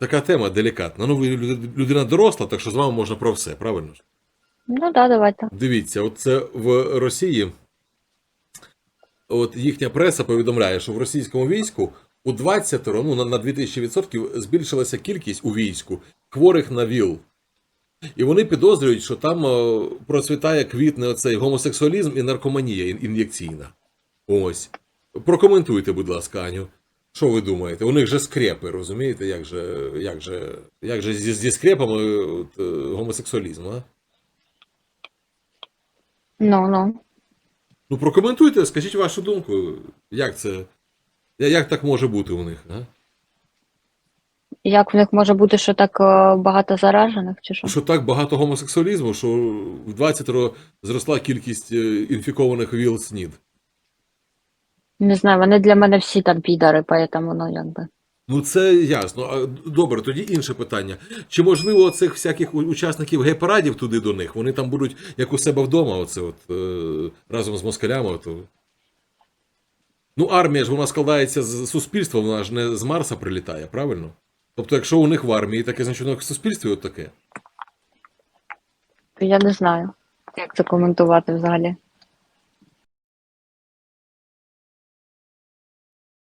Така тема делікатна. Ну, ви людина доросла, так що з вами можна про все, правильно? Ну да, давайте. Дивіться, от це в Росії. От їхня преса повідомляє, що в російському війську у 20 ну, на, на 2000% збільшилася кількість у війську хворих на ВІЛ. І вони підозрюють, що там е, процвітає квітне оцей гомосексуалізм і наркоманія ін- ін'єкційна. Ось. Прокоментуйте, будь ласка, Аню. Що ви думаєте? У них же скрепи, розумієте, як же, як же, як же зі, зі скрепами от, е, гомосексуалізм, а? Ну, ну. Ну, прокоментуйте, скажіть вашу думку. Як це? Як так може бути у них? А? Як в них може бути, що так е, багато заражених, чи що? Що так багато гомосексуалізму, що в 20 зросла кількість е, інфікованих ВІЛ СНІД. Не знаю, вони для мене всі там підари, поэтому, ну якби. Ну, це ясно. Добре, тоді інше питання. Чи можливо цих всяких учасників гей-парадів туди до них? Вони там будуть як у себе вдома, оце от, е, разом з москалями. От. Ну, армія ж вона складається з суспільства, вона ж не з Марса прилітає, правильно? Тобто, якщо у них в армії таке, значить у них в суспільстві от таке. Я не знаю, як це коментувати взагалі.